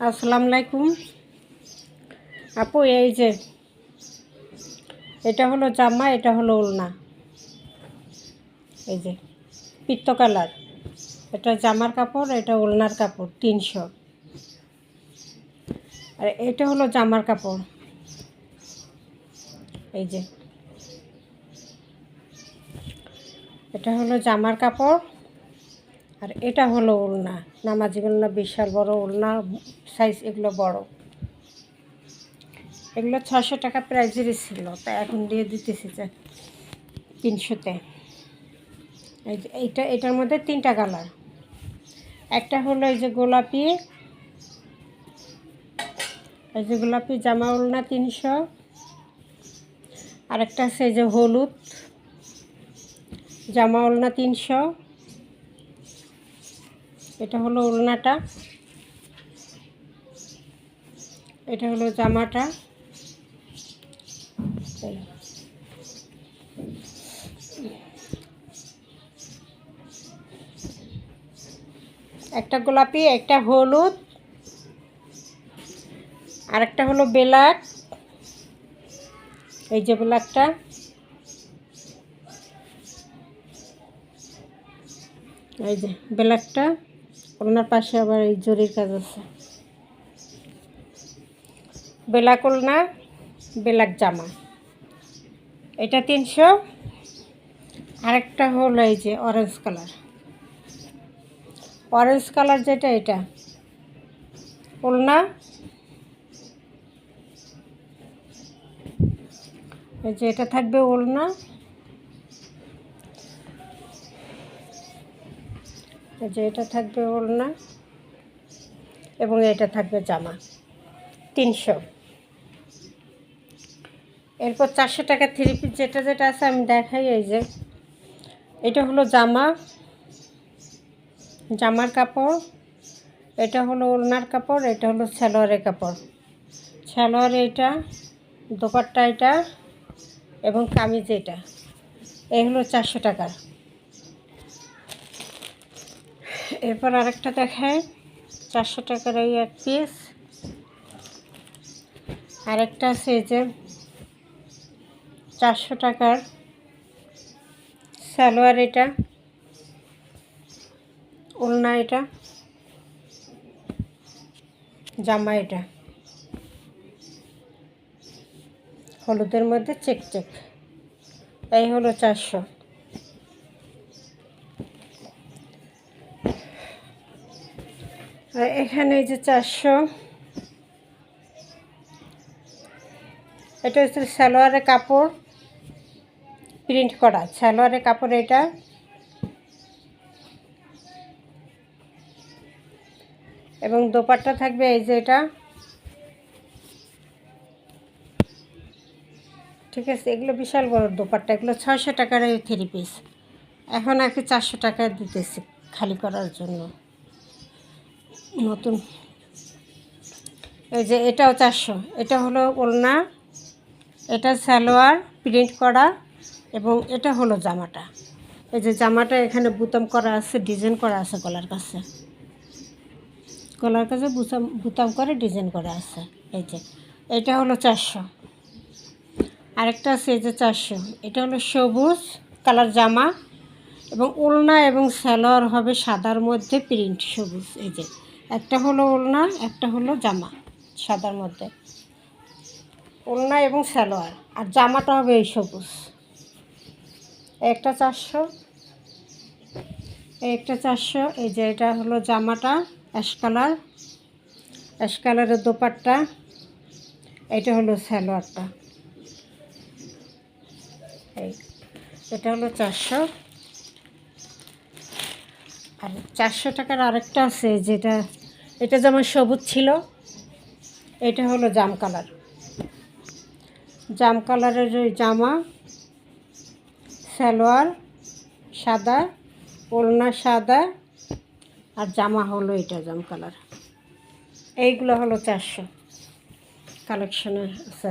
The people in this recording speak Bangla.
আসসালামু আলাইকুম। আপু, এই যে, এটা হলো জামা, এটা হলো ওলনা এই যে, পিত্ত কালার। এটা জামার কাপড়, এটা ওলনার কাপড়, তিনশো। আর এটা হলো জামার কাপড়। এই যে, এটা হলো জামার কাপড়। আর এটা হলো ওলনা নামাজি ওলনা বিশাল বড় ওলনা সাইজ এগুলো বড়। এগুলো ছশো টাকা প্রাইজেরই ছিল তা এখন দিয়ে দিতেছি যে তিনশোতে। এইটা, এটার মধ্যে তিনটা কালার। একটা হলো এই যে গোলাপি, এই যে গোলাপি জামা ওলনা তিনশো। আরেকটা আছে এই যে হলুদ, জামা ওলনা তিনশো। এটা হলো ওলনাটা এটা হলো জামাটা। একটা গোলাপি, একটা হলুদ আর একটা হলো বেলাক এই যে বেলাকটা এই যে বেলাকটা ওনার পাশে আবার এই জরির কাজ আছে। বেলাক ওলনা বেলাক জামা এটা তিনশো। আরেকটা হলো এই যে অরেঞ্জ কালার অরেঞ্জ কালার যেটা, এটা। ওলনা এই যে এটা থাকবে ওলনা। যে এটা থাকবে ওড়না এবং এটা থাকবে জামা। তিনশো। এরপর চারশো টাকা থ্রি পিস যেটা যেটা আছে আমি দেখাই এই যে। এটা হলো জামা, জামার কাপড়, এটা হলো ওড়নার কাপড়, এটা হলো সালোয়ারের কাপড়। সালোয়ার এটা দোপাট্টা এটা এবং কামিজ এটা এই হলো চারশো টাকার এরপর আরেকটা দেখায়। চারশো টাকার এই এক পিস আরেকটা আছে যে চারশো টাকার সালোয়ার এটা ওলনা এটা, জামা এটা। হলুদের মধ্যে চেক চেক। এই হলো চারশো। এখানে এই যে চারশো। এটা হচ্ছে সালোয়ারের কাপড় প্রিন্ট করা, সালোয়ারের কাপড় এটা। এবং দোপাট্টা থাকবে এই যে এটা। ঠিক আছে, এগুলো বিশাল বড় দোপাট্টা, এগুলো ছয়শো টাকার থ্রি পিস এখন আর কি চারশো টাকা দিতেছি খালি করার জন্য। নতুন। এই যে এটাও চারশো। এটা হলো ওলনা, এটা সালোয়ার প্রিন্ট করা এবং এটা হলো জামাটা। এই যে জামাটা এখানে বুতাম করা আছে, ডিজাইন করা আছে গলার কাছে। গলার কাছে বুতাম বুতাম করে ডিজাইন করা আছে। এই যে, এটা হলো চারশো। আরেকটা আছে এই যে চারশো। এটা হলো সবুজ কালার জামা এবং ওলনা এবং সালোয়ার হবে সাদার মধ্যে প্রিন্ট সবুজ। এই যে একটা হলো ওলনা, একটা হলো জামা, সাদার মধ্যে। ওলনা এবং সালোয়ার, আর জামাটা হবে এই সবুজ। একটা চারশো একটা চারশো, এই যে এটা হলো জামাটা, অ্যাশ কালার, অ্যাশ কালারের দোপাট্টা এটা হলো সালোয়ারটা। এই, এটা হলো চারশো। আর চারশো টাকার আরেকটা আছে যেটা এটা যেমন সবুজ ছিল, এটা হলো জাম কালার। জাম কালারের ওই জামা, সালোয়ার, সাদা ওলনা সাদা, আর জামা হলো এটা জাম কালার। এইগুলো হলো চারশো কালেকশনে আছে।